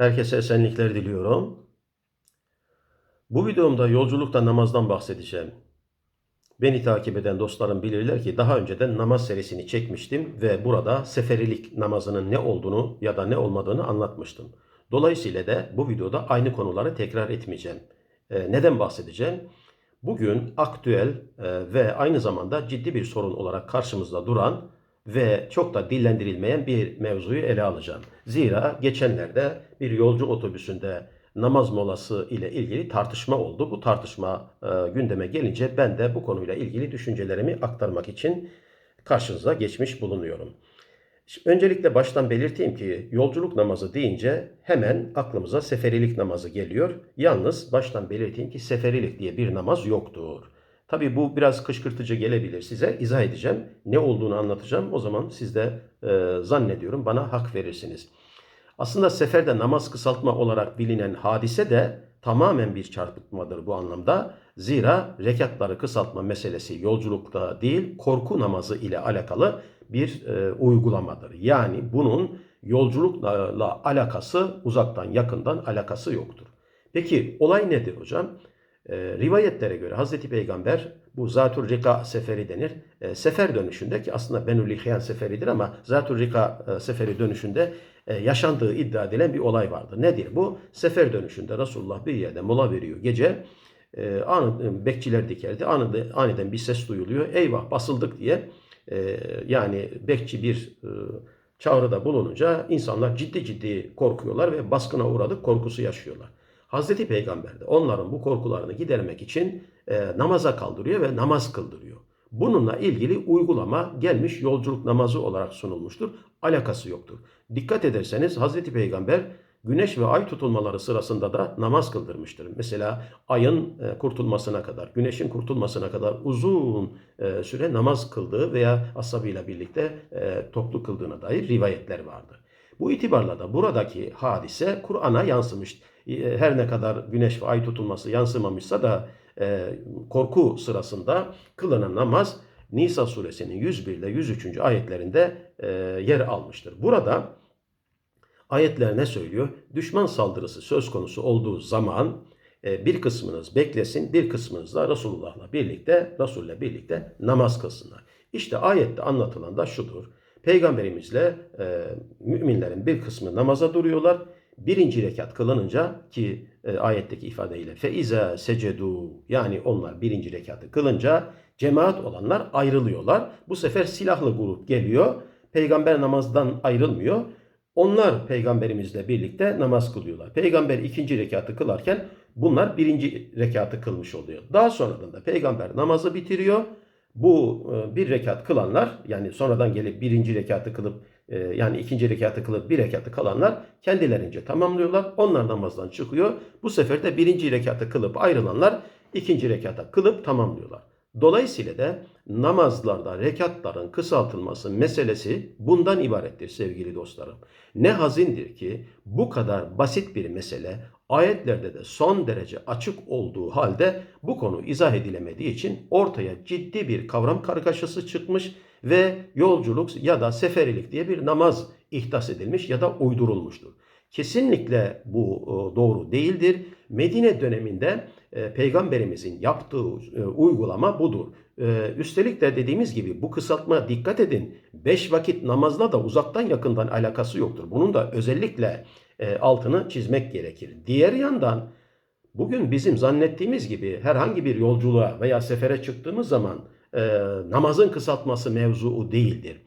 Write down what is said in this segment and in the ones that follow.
Herkese esenlikler diliyorum. Bu videomda yolculukta namazdan bahsedeceğim. Beni takip eden dostlarım bilirler ki daha önceden namaz serisini çekmiştim ve burada seferilik namazının ne olduğunu ya da ne olmadığını anlatmıştım. Dolayısıyla da bu videoda aynı konuları tekrar etmeyeceğim. Ee, neden bahsedeceğim? Bugün aktüel e, ve aynı zamanda ciddi bir sorun olarak karşımızda duran ve çok da dillendirilmeyen bir mevzuyu ele alacağım. Zira geçenlerde bir yolcu otobüsünde namaz molası ile ilgili tartışma oldu. Bu tartışma e, gündeme gelince ben de bu konuyla ilgili düşüncelerimi aktarmak için karşınıza geçmiş bulunuyorum. Şimdi öncelikle baştan belirteyim ki yolculuk namazı deyince hemen aklımıza seferilik namazı geliyor. Yalnız baştan belirteyim ki seferilik diye bir namaz yoktur. Tabi bu biraz kışkırtıcı gelebilir size. izah edeceğim. Ne olduğunu anlatacağım. O zaman siz de e, zannediyorum bana hak verirsiniz. Aslında seferde namaz kısaltma olarak bilinen hadise de tamamen bir çarpıtmadır bu anlamda. Zira rekatları kısaltma meselesi yolculukta değil korku namazı ile alakalı bir e, uygulamadır. Yani bunun yolculukla alakası uzaktan yakından alakası yoktur. Peki olay nedir hocam? E, rivayetlere göre Hazreti Peygamber bu Zatur Rika seferi denir. E, sefer dönüşünde ki aslında Benül İhyan seferidir ama Zatur Rika e, seferi dönüşünde e, yaşandığı iddia edilen bir olay vardır. Nedir bu? Sefer dönüşünde Resulullah bir yerde mola veriyor gece. E, anı, bekçiler dikerdi. Anında, aniden bir ses duyuluyor. Eyvah basıldık diye. E, yani bekçi bir e, çağrıda bulununca insanlar ciddi ciddi korkuyorlar ve baskına uğradık korkusu yaşıyorlar. Hazreti Peygamber de onların bu korkularını gidermek için e, namaza kaldırıyor ve namaz kıldırıyor. Bununla ilgili uygulama gelmiş yolculuk namazı olarak sunulmuştur. Alakası yoktur. Dikkat ederseniz Hazreti Peygamber güneş ve ay tutulmaları sırasında da namaz kıldırmıştır. Mesela ayın e, kurtulmasına kadar, güneşin kurtulmasına kadar uzun e, süre namaz kıldığı veya ashabıyla birlikte e, toplu kıldığına dair rivayetler vardır. Bu itibarla da buradaki hadise Kur'an'a yansımış. Her ne kadar güneş ve ay tutulması yansımamışsa da korku sırasında kılınan namaz Nisa suresinin 101 ile 103. ayetlerinde yer almıştır. Burada ayetler ne söylüyor? Düşman saldırısı söz konusu olduğu zaman bir kısmınız beklesin, bir kısmınız da Resulullah'la birlikte, Resul'le birlikte namaz kılsınlar. İşte ayette anlatılan da şudur. Peygamberimizle e, müminlerin bir kısmı namaza duruyorlar. Birinci rekat kılınınca ki e, ayetteki ifadeyle feize secedu yani onlar birinci rekatı kılınca cemaat olanlar ayrılıyorlar. Bu sefer silahlı grup geliyor. Peygamber namazdan ayrılmıyor. Onlar peygamberimizle birlikte namaz kılıyorlar. Peygamber ikinci rekatı kılarken bunlar birinci rekatı kılmış oluyor. Daha sonradan da peygamber namazı bitiriyor bu e, bir rekat kılanlar yani sonradan gelip birinci rekatı kılıp yani ikinci rekatı kılıp bir rekatı kalanlar kendilerince tamamlıyorlar. Onlar namazdan çıkıyor. Bu sefer de birinci rekatı kılıp ayrılanlar ikinci rekata kılıp tamamlıyorlar. Dolayısıyla da namazlarda rekatların kısaltılması meselesi bundan ibarettir sevgili dostlarım. Ne hazindir ki bu kadar basit bir mesele ayetlerde de son derece açık olduğu halde bu konu izah edilemediği için ortaya ciddi bir kavram kargaşası çıkmış ve yolculuk ya da seferilik diye bir namaz ihdas edilmiş ya da uydurulmuştur. Kesinlikle bu e, doğru değildir. Medine döneminde e, peygamberimizin yaptığı e, uygulama budur. Üstelik de dediğimiz gibi bu kısaltma dikkat edin. Beş vakit namazla da uzaktan yakından alakası yoktur. Bunun da özellikle altını çizmek gerekir. Diğer yandan bugün bizim zannettiğimiz gibi herhangi bir yolculuğa veya sefere çıktığımız zaman namazın kısaltması mevzuu değildir.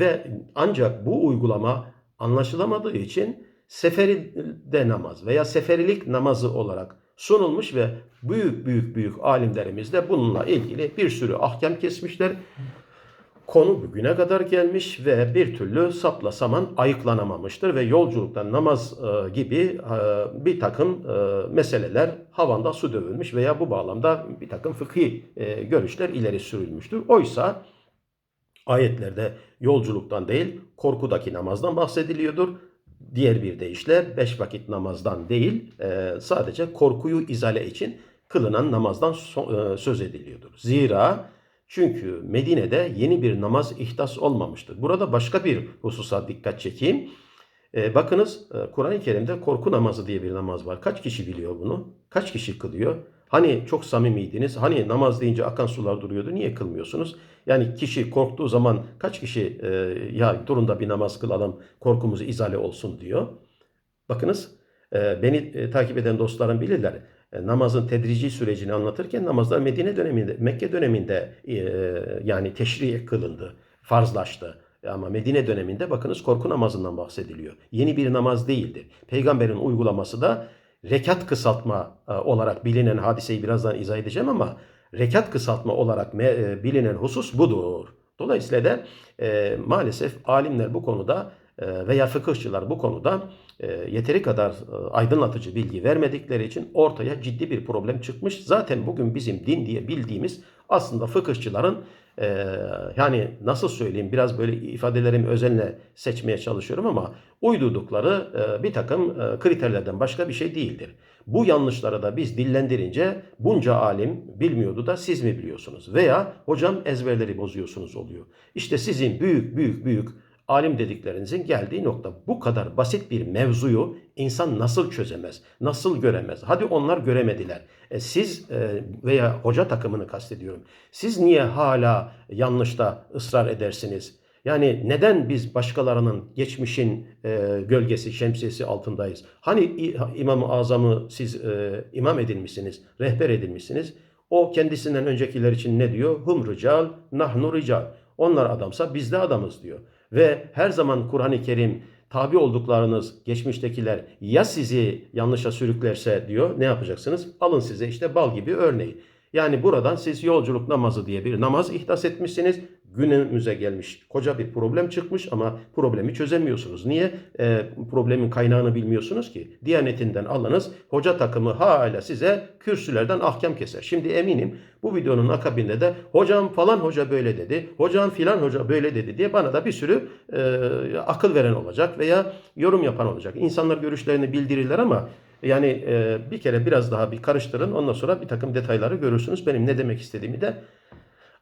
Ve ancak bu uygulama anlaşılamadığı için seferide namaz veya seferilik namazı olarak sunulmuş ve büyük büyük büyük alimlerimiz de bununla ilgili bir sürü ahkam kesmişler. Konu bugüne kadar gelmiş ve bir türlü sapla saman ayıklanamamıştır ve yolculuktan namaz e, gibi e, bir takım e, meseleler havanda su dövülmüş veya bu bağlamda bir takım fıkhi e, görüşler ileri sürülmüştür. Oysa ayetlerde yolculuktan değil korkudaki namazdan bahsediliyordur diğer bir deyişle beş vakit namazdan değil e, sadece korkuyu izale için kılınan namazdan e, söz ediliyordur. Zira çünkü Medine'de yeni bir namaz ihdas olmamıştır. Burada başka bir hususa dikkat çekeyim. E, bakınız e, Kur'an-ı Kerim'de korku namazı diye bir namaz var. Kaç kişi biliyor bunu? Kaç kişi kılıyor? Hani çok samimiydiniz? Hani namaz deyince akan sular duruyordu. Niye kılmıyorsunuz? Yani kişi korktuğu zaman kaç kişi e, ya durun da bir namaz kılalım korkumuz izale olsun diyor. Bakınız e, beni e, takip eden dostlarım bilirler. E, namazın tedrici sürecini anlatırken namazlar Medine döneminde, Mekke döneminde e, yani teşri kılındı, farzlaştı. Ama Medine döneminde bakınız korku namazından bahsediliyor. Yeni bir namaz değildir. Peygamberin uygulaması da rekat kısaltma e, olarak bilinen hadiseyi birazdan izah edeceğim ama rekat kısaltma olarak bilinen husus budur. Dolayısıyla da maalesef alimler bu konuda veya fıkıhçılar bu konuda e, yeteri kadar e, aydınlatıcı bilgi vermedikleri için ortaya ciddi bir problem çıkmış. Zaten bugün bizim din diye bildiğimiz aslında fıkıhçıların e, yani nasıl söyleyeyim biraz böyle ifadelerimi özenle seçmeye çalışıyorum ama uydurdukları e, bir takım kriterlerden başka bir şey değildir. Bu yanlışları da biz dillendirince bunca alim bilmiyordu da siz mi biliyorsunuz? Veya hocam ezberleri bozuyorsunuz oluyor. İşte sizin büyük büyük büyük alim dediklerinizin geldiği nokta bu kadar basit bir mevzuyu insan nasıl çözemez, nasıl göremez? Hadi onlar göremediler. E siz e, veya hoca takımını kastediyorum. Siz niye hala yanlışta ısrar edersiniz? Yani neden biz başkalarının geçmişin e, gölgesi, şemsiyesi altındayız? Hani İmam-ı Azam'ı siz e, imam edilmişsiniz, rehber edilmişsiniz. O kendisinden öncekiler için ne diyor? Hum rical, nahnu rical. Onlar adamsa biz de adamız diyor. Ve her zaman Kur'an-ı Kerim tabi olduklarınız geçmiştekiler ya sizi yanlışa sürüklerse diyor ne yapacaksınız? Alın size işte bal gibi örneği. Yani buradan siz yolculuk namazı diye bir namaz ihdas etmişsiniz. Günümüze gelmiş koca bir problem çıkmış ama problemi çözemiyorsunuz. Niye? E, problemin kaynağını bilmiyorsunuz ki. Diyanetinden alınız. Hoca takımı hala size kürsülerden ahkam keser. Şimdi eminim bu videonun akabinde de hocam falan hoca böyle dedi. Hocam filan hoca böyle dedi diye bana da bir sürü e, akıl veren olacak veya yorum yapan olacak. İnsanlar görüşlerini bildirirler ama yani e, bir kere biraz daha bir karıştırın. Ondan sonra bir takım detayları görürsünüz. Benim ne demek istediğimi de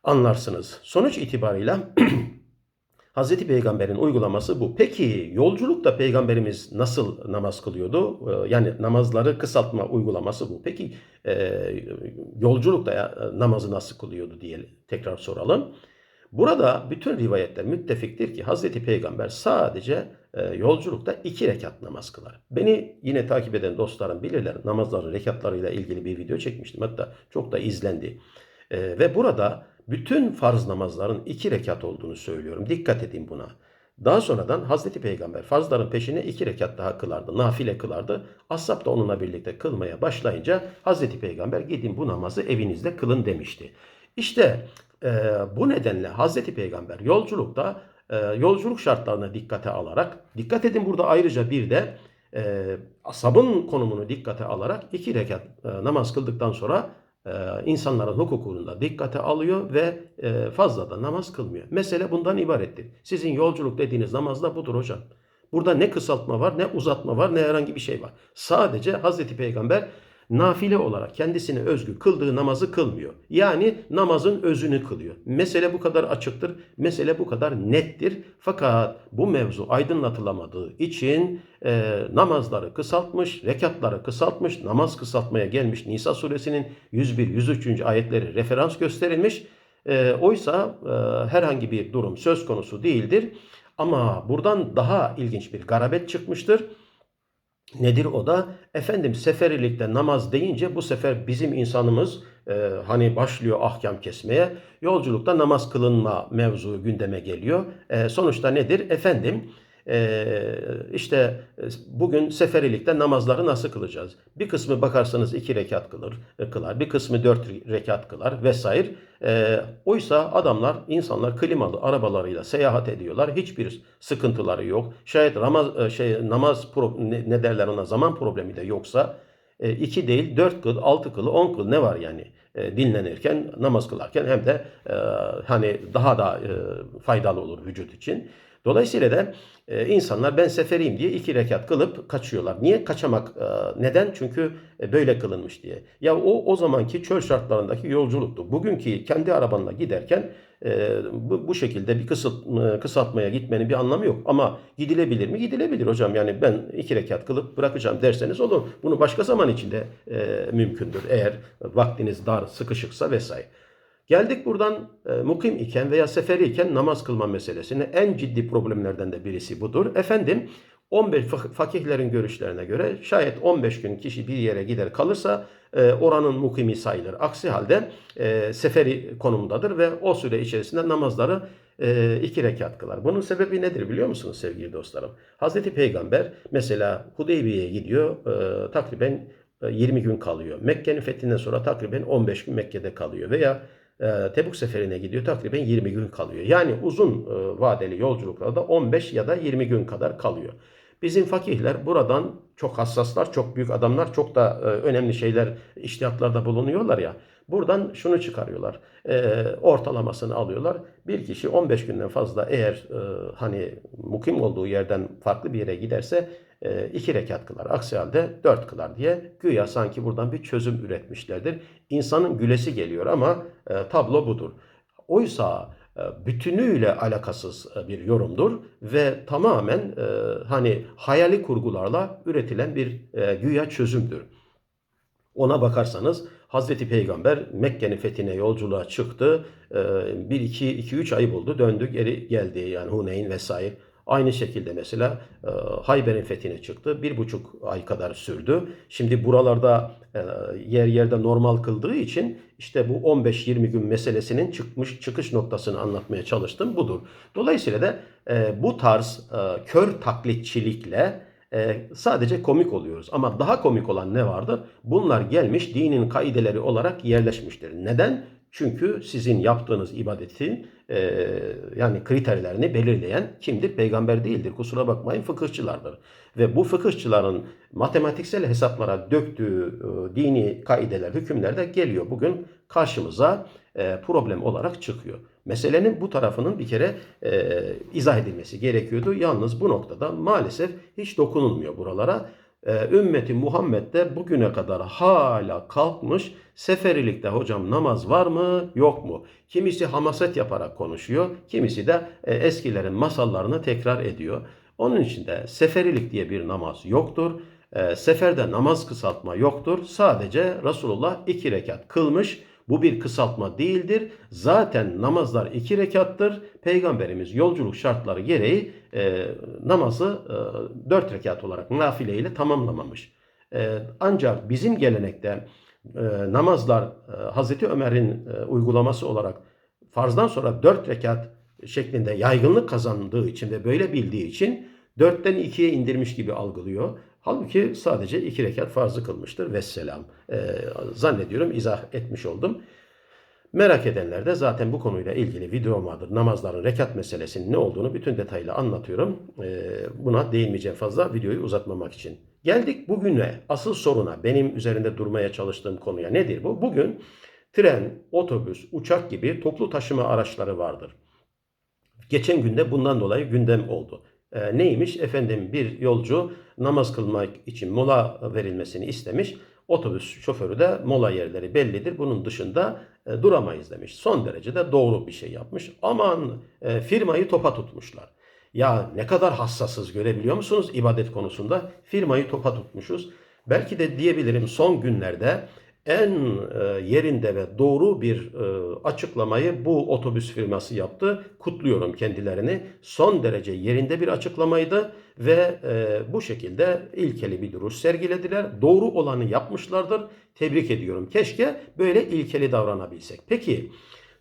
anlarsınız. Sonuç itibarıyla Hazreti Peygamber'in uygulaması bu. Peki yolculukta Peygamberimiz nasıl namaz kılıyordu? Ee, Yani namazları kısaltma uygulaması bu. Peki e, yolculukta ya, namazı nasıl kılıyordu diye tekrar soralım. Burada bütün rivayetler müttefiktir ki Hazreti Peygamber sadece e, yolculukta iki rekat namaz kılar. Beni yine takip eden dostlarım bilirler. Namazların rekatlarıyla ilgili bir video çekmiştim. Hatta çok da izlendi. E, ve burada bütün farz namazların iki rekat olduğunu söylüyorum. Dikkat edin buna. Daha sonradan Hazreti Peygamber farzların peşine iki rekat daha kılardı. Nafile kılardı. Ashab da onunla birlikte kılmaya başlayınca Hazreti Peygamber gidin bu namazı evinizde kılın demişti. İşte e, bu nedenle Hazreti Peygamber yolculukta e, yolculuk şartlarına dikkate alarak dikkat edin burada ayrıca bir de e, asabın konumunu dikkate alarak iki rekat e, namaz kıldıktan sonra insanların hukukunu da dikkate alıyor ve e, fazla da namaz kılmıyor. Mesele bundan ibarettir. Sizin yolculuk dediğiniz namaz da budur hocam. Burada ne kısaltma var, ne uzatma var, ne herhangi bir şey var. Sadece Hazreti Peygamber nafile olarak kendisine özgü kıldığı namazı kılmıyor. Yani namazın özünü kılıyor. Mesele bu kadar açıktır. Mesele bu kadar nettir. Fakat bu mevzu aydınlatılamadığı için e, namazları kısaltmış, rekatları kısaltmış, namaz kısaltmaya gelmiş. Nisa suresinin 101-103. ayetleri referans gösterilmiş. E, oysa e, herhangi bir durum söz konusu değildir. Ama buradan daha ilginç bir garabet çıkmıştır. Nedir o da? Efendim seferilikte namaz deyince bu sefer bizim insanımız e, hani başlıyor ahkam kesmeye. Yolculukta namaz kılınma mevzu gündeme geliyor. E, sonuçta nedir? Efendim işte e, bugün seferilikte namazları nasıl kılacağız? Bir kısmı bakarsanız iki rekat kılır, e, kılar, bir kısmı dört rekat kılar vesaire. E, oysa adamlar, insanlar klimalı arabalarıyla seyahat ediyorlar. Hiçbir sıkıntıları yok. Şayet ramaz, e, şey, namaz ne, derler ona zaman problemi de yoksa e, iki değil dört kıl, altı kıl, on kıl ne var yani dinlenirken, namaz kılarken hem de e, hani daha da e, faydalı olur vücut için. Dolayısıyla da e, insanlar ben seferiyim diye iki rekat kılıp kaçıyorlar. Niye? Kaçamak. E, neden? Çünkü e, böyle kılınmış diye. Ya o o zamanki çöl şartlarındaki yolculuktu. Bugünkü kendi arabanla giderken e, bu, bu şekilde bir kısıt, e, kısaltmaya gitmenin bir anlamı yok. Ama gidilebilir mi? Gidilebilir hocam. Yani ben iki rekat kılıp bırakacağım derseniz olur. Bunu başka zaman içinde e, mümkündür. Eğer vaktiniz dar, sıkışıksa vesaire. Geldik buradan e, mukim iken veya seferi iken namaz kılma meselesine. En ciddi problemlerden de birisi budur. Efendim 15 fak- fakihlerin görüşlerine göre şayet 15 gün kişi bir yere gider kalırsa e, oranın mukimi sayılır. Aksi halde e, seferi konumundadır ve o süre içerisinde namazları e, iki rekat kılar. Bunun sebebi nedir biliyor musunuz sevgili dostlarım? Hazreti Peygamber mesela Hudeybiye'ye gidiyor e, takriben e, 20 gün kalıyor. Mekke'nin fethinden sonra takriben 15 gün Mekke'de kalıyor veya e, Tebuk seferine gidiyor takriben 20 gün kalıyor. Yani uzun e, vadeli yolculuklarda 15 ya da 20 gün kadar kalıyor. Bizim fakihler buradan çok hassaslar, çok büyük adamlar, çok da e, önemli şeyler, iştihatlarda bulunuyorlar ya. Buradan şunu çıkarıyorlar. E, ortalamasını alıyorlar. Bir kişi 15 günden fazla eğer e, hani mukim olduğu yerden farklı bir yere giderse iki rekat kılar. Aksi halde dört kılar diye güya sanki buradan bir çözüm üretmişlerdir. İnsanın gülesi geliyor ama e, tablo budur. Oysa e, bütünüyle alakasız e, bir yorumdur ve tamamen hani hayali kurgularla üretilen bir güya çözümdür. Ona bakarsanız Hazreti Peygamber Mekke'nin fethine yolculuğa çıktı. 1 2 2 3 ay buldu. Döndü geri geldi yani Huneyn vesaire. Aynı şekilde mesela e, Hayber'in fethine çıktı. Bir buçuk ay kadar sürdü. Şimdi buralarda e, yer yerde normal kıldığı için işte bu 15-20 gün meselesinin çıkmış çıkış noktasını anlatmaya çalıştım. Budur. Dolayısıyla da e, bu tarz e, kör taklitçilikle e, sadece komik oluyoruz. Ama daha komik olan ne vardır? Bunlar gelmiş dinin kaideleri olarak yerleşmiştir. Neden? Çünkü sizin yaptığınız ibadetin e, yani kriterlerini belirleyen kimdir? Peygamber değildir. Kusura bakmayın fıkıhçılardır. Ve bu fıkıhçıların matematiksel hesaplara döktüğü e, dini kaideler, hükümler de geliyor bugün karşımıza e, problem olarak çıkıyor. Meselenin bu tarafının bir kere e, izah edilmesi gerekiyordu. Yalnız bu noktada maalesef hiç dokunulmuyor buralara. E, ümmeti Muhammed de bugüne kadar hala kalkmış seferilikte hocam namaz var mı yok mu? Kimisi hamaset yaparak konuşuyor, kimisi de e, eskilerin masallarını tekrar ediyor. Onun için de seferilik diye bir namaz yoktur. E, seferde namaz kısaltma yoktur. Sadece Resulullah iki rekat kılmış. Bu bir kısaltma değildir. Zaten namazlar iki rekattır. Peygamberimiz yolculuk şartları gereği e, namazı e, dört rekat olarak nafile ile tamamlamamış. E, ancak bizim gelenekte e, namazlar e, Hazreti Ömer'in e, uygulaması olarak farzdan sonra dört rekat şeklinde yaygınlık kazandığı için ve böyle bildiği için dörtten ikiye indirmiş gibi algılıyor. Halbuki sadece iki rekat farzı kılmıştır. Vesselam. Ee, zannediyorum izah etmiş oldum. Merak edenler de zaten bu konuyla ilgili videom vardır. Namazların rekat meselesinin ne olduğunu bütün detaylı anlatıyorum. Ee, buna değinmeyeceğim fazla videoyu uzatmamak için. Geldik bugüne, asıl soruna, benim üzerinde durmaya çalıştığım konuya nedir bu? Bugün tren, otobüs, uçak gibi toplu taşıma araçları vardır. Geçen günde bundan dolayı gündem oldu. E, neymiş? Efendim bir yolcu namaz kılmak için mola verilmesini istemiş. Otobüs şoförü de mola yerleri bellidir. Bunun dışında e, duramayız demiş. Son derece de doğru bir şey yapmış. Aman e, firmayı topa tutmuşlar. Ya ne kadar hassasız görebiliyor musunuz ibadet konusunda? Firmayı topa tutmuşuz. Belki de diyebilirim son günlerde en e, yerinde ve doğru bir e, açıklamayı bu otobüs firması yaptı. Kutluyorum kendilerini. Son derece yerinde bir açıklamaydı ve e, bu şekilde ilkeli bir duruş sergilediler. Doğru olanı yapmışlardır. Tebrik ediyorum. Keşke böyle ilkeli davranabilsek. Peki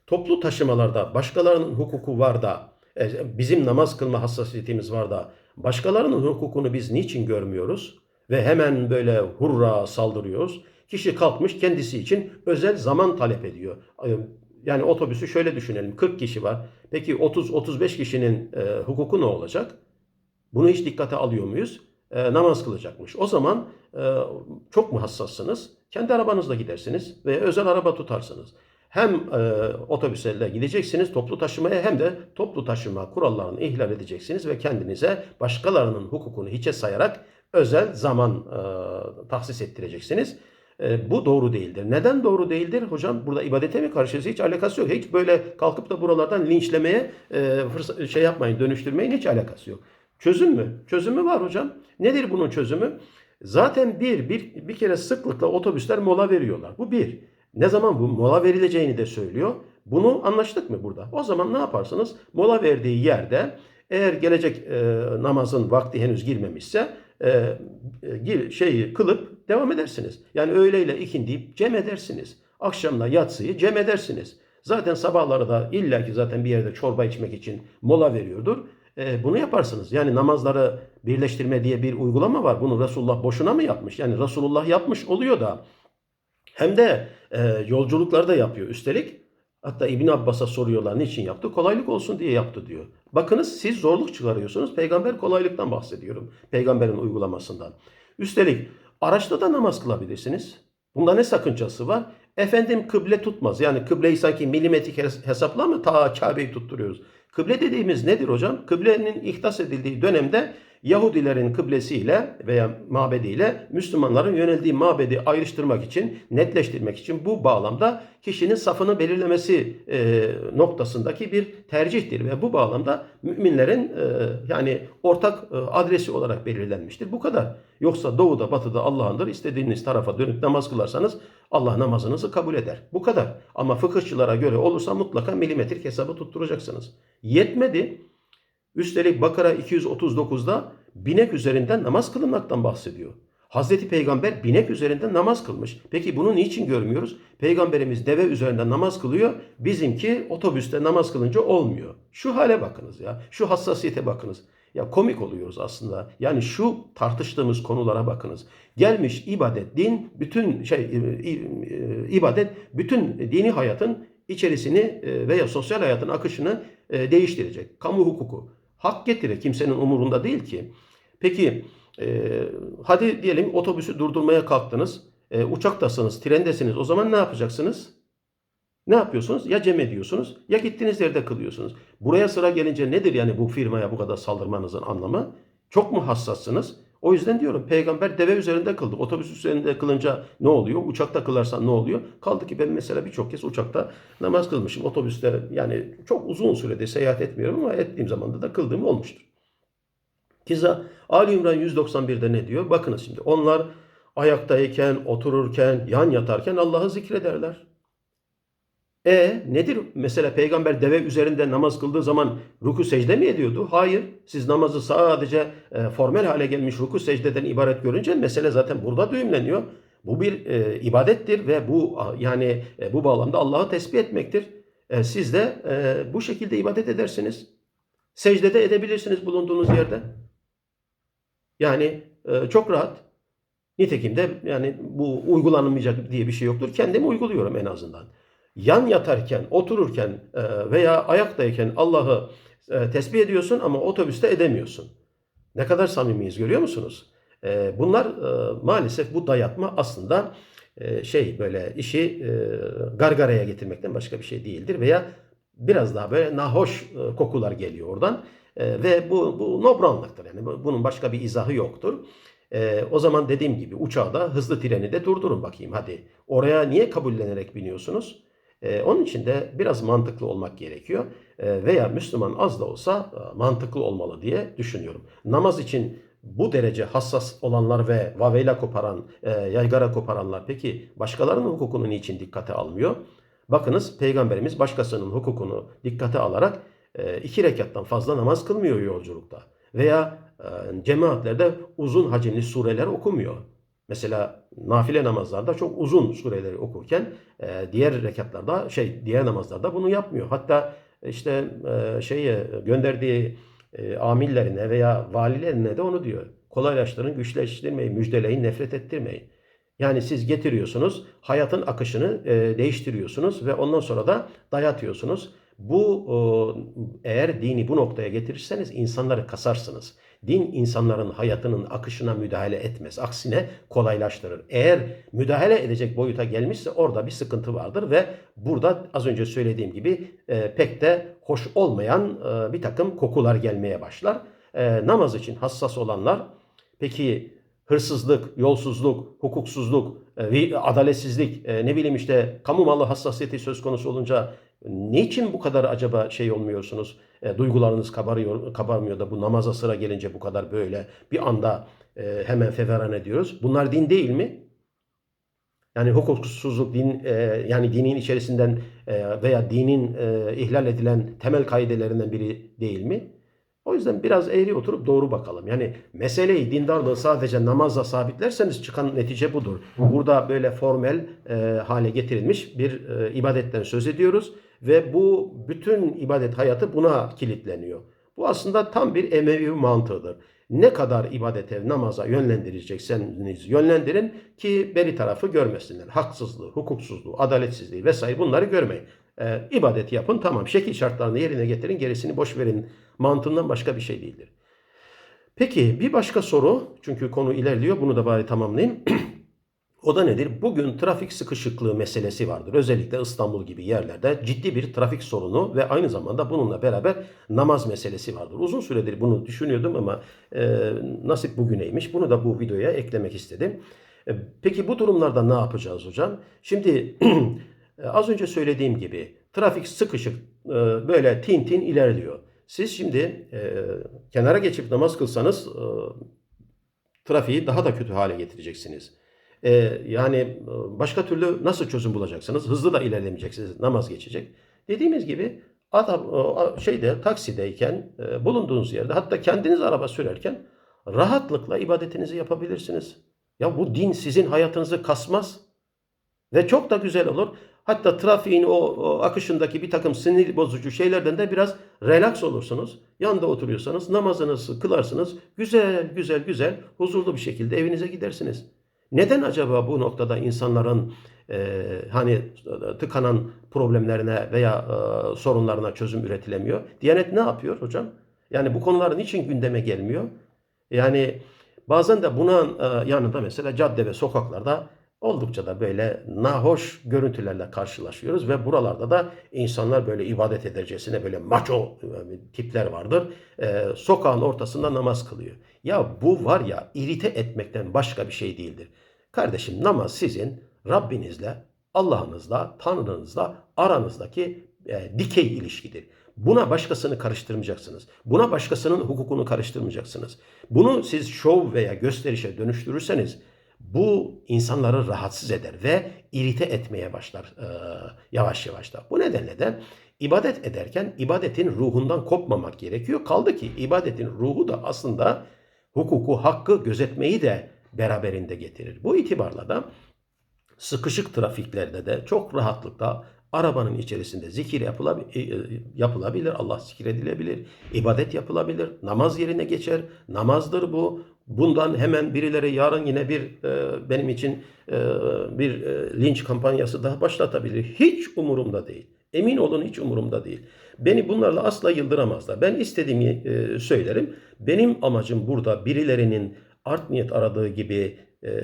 toplu taşımalarda başkalarının hukuku var da bizim namaz kılma hassasiyetimiz var da başkalarının hukukunu biz niçin görmüyoruz? Ve hemen böyle hurra saldırıyoruz. Kişi kalkmış kendisi için özel zaman talep ediyor. Yani otobüsü şöyle düşünelim. 40 kişi var. Peki 30-35 kişinin e, hukuku ne olacak? Bunu hiç dikkate alıyor muyuz? E, namaz kılacakmış. O zaman e, çok mu hassassınız? Kendi arabanızla gidersiniz ve özel araba tutarsınız. Hem e, otobüslerle gideceksiniz toplu taşımaya hem de toplu taşıma kurallarını ihlal edeceksiniz ve kendinize başkalarının hukukunu hiçe sayarak özel zaman e, tahsis ettireceksiniz. E, bu doğru değildir. Neden doğru değildir? Hocam burada ibadete mi karşıyız? Hiç alakası yok. Hiç böyle kalkıp da buralardan linçlemeye e, fırsa- şey yapmayın, dönüştürmeyin hiç alakası yok. Çözüm mü? Çözümü var hocam. Nedir bunun çözümü? Zaten bir, bir, bir kere sıklıkla otobüsler mola veriyorlar. Bu bir. Ne zaman bu mola verileceğini de söylüyor. Bunu anlaştık mı burada? O zaman ne yaparsınız? Mola verdiği yerde eğer gelecek e, namazın vakti henüz girmemişse e, e, şeyi kılıp devam edersiniz. Yani öğleyle ikindiyi cem edersiniz. Akşamla yatsıyı cem edersiniz. Zaten sabahları da illaki zaten bir yerde çorba içmek için mola veriyordur. E, bunu yaparsınız. Yani namazları birleştirme diye bir uygulama var. Bunu Resulullah boşuna mı yapmış? Yani Resulullah yapmış oluyor da hem de e, yolculukları yapıyor. Üstelik hatta İbn Abbas'a soruyorlar niçin yaptı? Kolaylık olsun diye yaptı diyor. Bakınız siz zorluk çıkarıyorsunuz. Peygamber kolaylıktan bahsediyorum. Peygamberin uygulamasından. Üstelik araçta da namaz kılabilirsiniz. Bunda ne sakıncası var? Efendim kıble tutmaz. Yani kıbleyi sanki milimetrik hes- hesapla mı ta Kabe'yi tutturuyoruz? Kıble dediğimiz nedir hocam? Kıblenin ihdas edildiği dönemde Yahudilerin kıblesiyle veya mabediyle Müslümanların yöneldiği mabedi ayrıştırmak için, netleştirmek için bu bağlamda kişinin safını belirlemesi e, noktasındaki bir tercihtir ve bu bağlamda müminlerin e, yani ortak e, adresi olarak belirlenmiştir. Bu kadar. Yoksa doğuda batıda Allah'ındır. İstediğiniz tarafa dönüp namaz kılarsanız Allah namazınızı kabul eder. Bu kadar. Ama fıkıhçılara göre olursa mutlaka milimetrik hesabı tutturacaksınız. Yetmedi. Üstelik Bakara 239'da binek üzerinden namaz kılınmaktan bahsediyor. Hazreti Peygamber binek üzerinde namaz kılmış. Peki bunu niçin görmüyoruz? Peygamberimiz deve üzerinde namaz kılıyor. Bizimki otobüste namaz kılınca olmuyor. Şu hale bakınız ya. Şu hassasiyete bakınız. Ya komik oluyoruz aslında. Yani şu tartıştığımız konulara bakınız. Gelmiş ibadet, din, bütün şey e, e, ibadet bütün dini hayatın içerisini e, veya sosyal hayatın akışını değiştirecek. Kamu hukuku. Hak getire kimsenin umurunda değil ki. Peki hadi diyelim otobüsü durdurmaya kalktınız. Uçaktasınız, trendesiniz. O zaman ne yapacaksınız? Ne yapıyorsunuz? Ya cem ediyorsunuz ya gittiğiniz yerde kılıyorsunuz. Buraya sıra gelince nedir yani bu firmaya bu kadar saldırmanızın anlamı? Çok mu hassassınız? O yüzden diyorum peygamber deve üzerinde kıldı. Otobüs üzerinde kılınca ne oluyor? Uçakta kılarsan ne oluyor? Kaldı ki ben mesela birçok kez uçakta namaz kılmışım. Otobüste yani çok uzun sürede seyahat etmiyorum ama ettiğim zamanda da kıldığım olmuştur. Kiza Ali İmran 191'de ne diyor? Bakınız şimdi onlar ayaktayken, otururken, yan yatarken Allah'ı zikrederler. E nedir? Mesela peygamber deve üzerinde namaz kıldığı zaman ruku secde mi ediyordu? Hayır. Siz namazı sadece e, formel hale gelmiş ruku secdeden ibaret görünce mesele zaten burada düğümleniyor. Bu bir e, ibadettir ve bu yani e, bu bağlamda Allah'ı tesbih etmektir. E, siz de e, bu şekilde ibadet edersiniz. Secdede edebilirsiniz bulunduğunuz yerde. Yani e, çok rahat. Nitekim de yani bu uygulanmayacak diye bir şey yoktur. Kendim uyguluyorum en azından. Yan yatarken, otururken e, veya ayaktayken Allah'ı e, tesbih ediyorsun ama otobüste edemiyorsun. Ne kadar samimiyiz görüyor musunuz? E, bunlar maalesef bu dayatma aslında şey böyle işi gargaraya getirmekten başka bir şey değildir veya biraz daha böyle nahoş kokular geliyor oradan. Ve bu, bu nobranlıktır. Yani bu- bunun başka bir izahı yoktur. O zaman dediğim gibi uçağı da hızlı treni de durdurun bakayım hadi. Oraya niye kabullenerek biniyorsunuz? E, onun için de biraz mantıklı olmak gerekiyor. E, veya Müslüman az da olsa e, mantıklı olmalı diye düşünüyorum. Namaz için bu derece hassas olanlar ve vaveyla koparan, e, yaygara koparanlar peki başkalarının hukukunu niçin dikkate almıyor? Bakınız Peygamberimiz başkasının hukukunu dikkate alarak e, iki rekattan fazla namaz kılmıyor yolculukta. Veya cemaatlerde uzun hacimli sureler okumuyor. Mesela nafile namazlarda çok uzun sureleri okurken e, diğer rekatlarda şey diğer namazlarda bunu yapmıyor. Hatta işte e, şeye gönderdiği e, amillerine veya valilerine de onu diyor. Kolaylaştırın, güçleştirmeyin, müjdeleyin, nefret ettirmeyin. Yani siz getiriyorsunuz, hayatın akışını e, değiştiriyorsunuz ve ondan sonra da dayatıyorsunuz. Bu e, eğer dini bu noktaya getirirseniz insanları kasarsınız. Din insanların hayatının akışına müdahale etmez. Aksine kolaylaştırır. Eğer müdahale edecek boyuta gelmişse orada bir sıkıntı vardır ve burada az önce söylediğim gibi e, pek de hoş olmayan e, bir takım kokular gelmeye başlar. E, namaz için hassas olanlar peki hırsızlık, yolsuzluk, hukuksuzluk, e, adaletsizlik, e, ne bileyim işte kamu malı hassasiyeti söz konusu olunca niçin bu kadar acaba şey olmuyorsunuz? E, duygularınız kabarıyor, kabarmıyor da bu namaza sıra gelince bu kadar böyle bir anda e, hemen feveran ediyoruz. Bunlar din değil mi? Yani hukuksuzluk din e, yani dinin içerisinden e, veya dinin e, ihlal edilen temel kaidelerinden biri değil mi? O yüzden biraz eğri oturup doğru bakalım. Yani meseleyi dindarlığı sadece namazla sabitlerseniz çıkan netice budur. Burada böyle formel e, hale getirilmiş bir e, ibadetten söz ediyoruz ve bu bütün ibadet hayatı buna kilitleniyor. Bu aslında tam bir Emevi mantığıdır. Ne kadar ibadete, namaza yönlendirecekseniz yönlendirin ki beri tarafı görmesinler. Haksızlığı, hukuksuzluğu, adaletsizliği vesaire bunları görmeyin. Ee, ibadeti yapın tamam şekil şartlarını yerine getirin gerisini boş verin mantığından başka bir şey değildir. Peki bir başka soru çünkü konu ilerliyor bunu da bari tamamlayayım. O da nedir? Bugün trafik sıkışıklığı meselesi vardır. Özellikle İstanbul gibi yerlerde ciddi bir trafik sorunu ve aynı zamanda bununla beraber namaz meselesi vardır. Uzun süredir bunu düşünüyordum ama e, nasip bugüneymiş. Bunu da bu videoya eklemek istedim. E, peki bu durumlarda ne yapacağız hocam? Şimdi az önce söylediğim gibi trafik sıkışık e, böyle tin tin ilerliyor. Siz şimdi e, kenara geçip namaz kılsanız e, trafiği daha da kötü hale getireceksiniz. Ee, yani e, başka türlü nasıl çözüm bulacaksınız? Hızlı da ilerlemeyeceksiniz. Namaz geçecek. Dediğimiz gibi adam e, şeyde taksideyken e, bulunduğunuz yerde hatta kendiniz araba sürerken rahatlıkla ibadetinizi yapabilirsiniz. Ya bu din sizin hayatınızı kasmaz ve çok da güzel olur. Hatta trafiğin o, o akışındaki bir takım sinir bozucu şeylerden de biraz relax olursunuz. Yanda oturuyorsanız namazınızı kılarsınız. Güzel güzel güzel huzurlu bir şekilde evinize gidersiniz. Neden acaba bu noktada insanların e, hani tıkanan problemlerine veya e, sorunlarına çözüm üretilemiyor? Diyanet ne yapıyor hocam? Yani bu konuların için gündeme gelmiyor? Yani bazen de buna e, yanında mesela cadde ve sokaklarda oldukça da böyle nahoş görüntülerle karşılaşıyoruz ve buralarda da insanlar böyle ibadet edercesine böyle maço tipler vardır. E, sokağın ortasında namaz kılıyor. Ya bu var ya irite etmekten başka bir şey değildir. Kardeşim namaz sizin Rabbinizle, Allah'ınızla, Tanrınızla aranızdaki e, dikey ilişkidir. Buna başkasını karıştırmayacaksınız. Buna başkasının hukukunu karıştırmayacaksınız. Bunu siz şov veya gösterişe dönüştürürseniz bu insanları rahatsız eder ve irite etmeye başlar e, yavaş yavaş da. Bu nedenle de ibadet ederken ibadetin ruhundan kopmamak gerekiyor. Kaldı ki ibadetin ruhu da aslında hukuku, hakkı gözetmeyi de beraberinde getirir. Bu itibarla da sıkışık trafiklerde de çok rahatlıkla arabanın içerisinde zikir yapılabilir, Allah zikir edilebilir, ibadet yapılabilir, namaz yerine geçer, namazdır bu. Bundan hemen birileri yarın yine bir e, benim için e, bir e, linç kampanyası daha başlatabilir. Hiç umurumda değil. Emin olun hiç umurumda değil. Beni bunlarla asla yıldıramazlar. Ben istediğimi söylerim. Benim amacım burada birilerinin art niyet aradığı gibi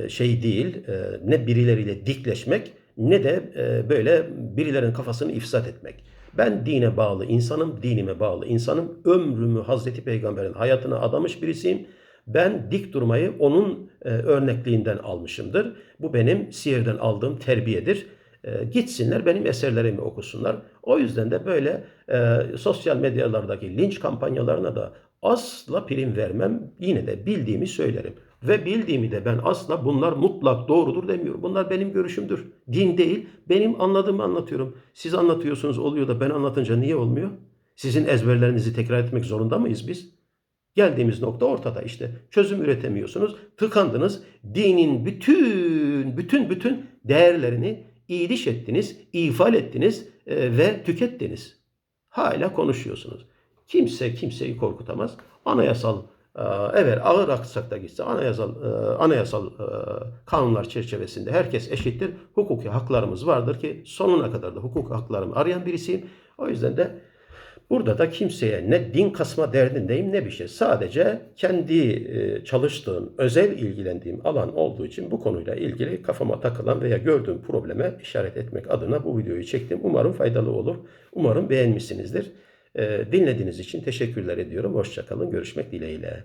şey değil. Ne birileriyle dikleşmek ne de böyle birilerinin kafasını ifsat etmek. Ben dine bağlı insanım, dinime bağlı insanım. Ömrümü Hazreti Peygamber'in hayatına adamış birisiyim. Ben dik durmayı onun e, örnekliğinden almışımdır. Bu benim sihirden aldığım terbiyedir. E, gitsinler benim eserlerimi okusunlar. O yüzden de böyle e, sosyal medyalardaki linç kampanyalarına da asla prim vermem. Yine de bildiğimi söylerim. Ve bildiğimi de ben asla bunlar mutlak doğrudur demiyorum. Bunlar benim görüşümdür. Din değil, benim anladığımı anlatıyorum. Siz anlatıyorsunuz oluyor da ben anlatınca niye olmuyor? Sizin ezberlerinizi tekrar etmek zorunda mıyız biz? Geldiğimiz nokta ortada işte. Çözüm üretemiyorsunuz. Tıkandınız. Dinin bütün bütün bütün değerlerini iyiliş ettiniz, ifade ettiniz e, ve tükettiniz. Hala konuşuyorsunuz. Kimse kimseyi korkutamaz. Anayasal evet ağır aksak da gitse anayasal e, anayasal e, kanunlar çerçevesinde herkes eşittir. Hukuki haklarımız vardır ki sonuna kadar da hukuk haklarımı arayan birisiyim. O yüzden de Burada da kimseye ne din kasma derdindeyim ne bir şey. Sadece kendi e, çalıştığım, özel ilgilendiğim alan olduğu için bu konuyla ilgili kafama takılan veya gördüğüm probleme işaret etmek adına bu videoyu çektim. Umarım faydalı olur. Umarım beğenmişsinizdir. E, dinlediğiniz için teşekkürler ediyorum. Hoşçakalın. Görüşmek dileğiyle.